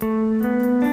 Música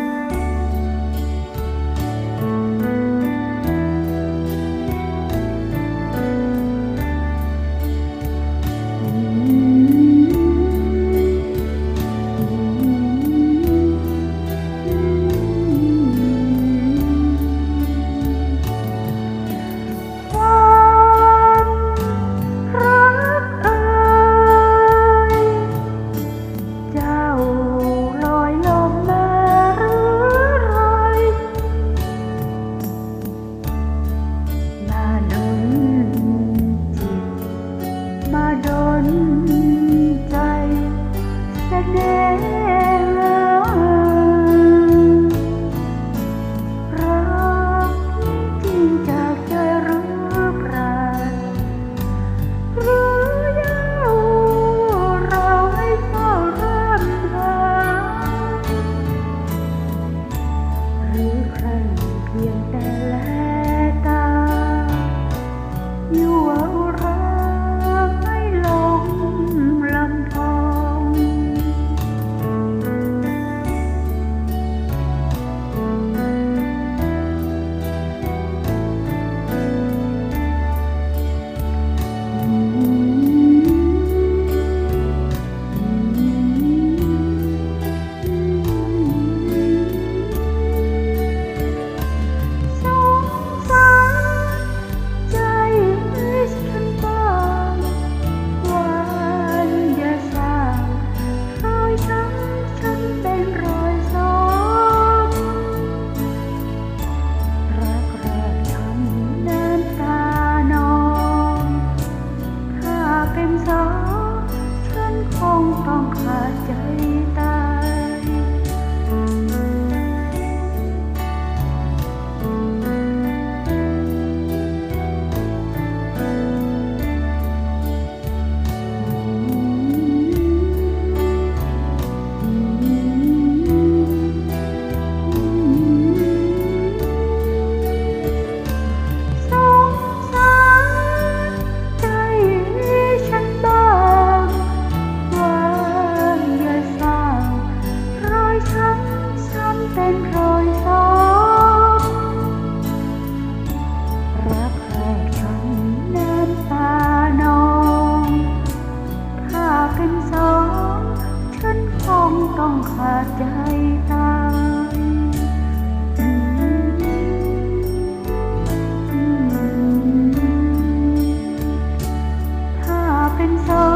สาฉันคงต้องขาดใจ เป็นรอยรักใครกันน้ำตานองถ้าเป็นสองฉันคงต้องขาดใจตายถ้าเป็นสอง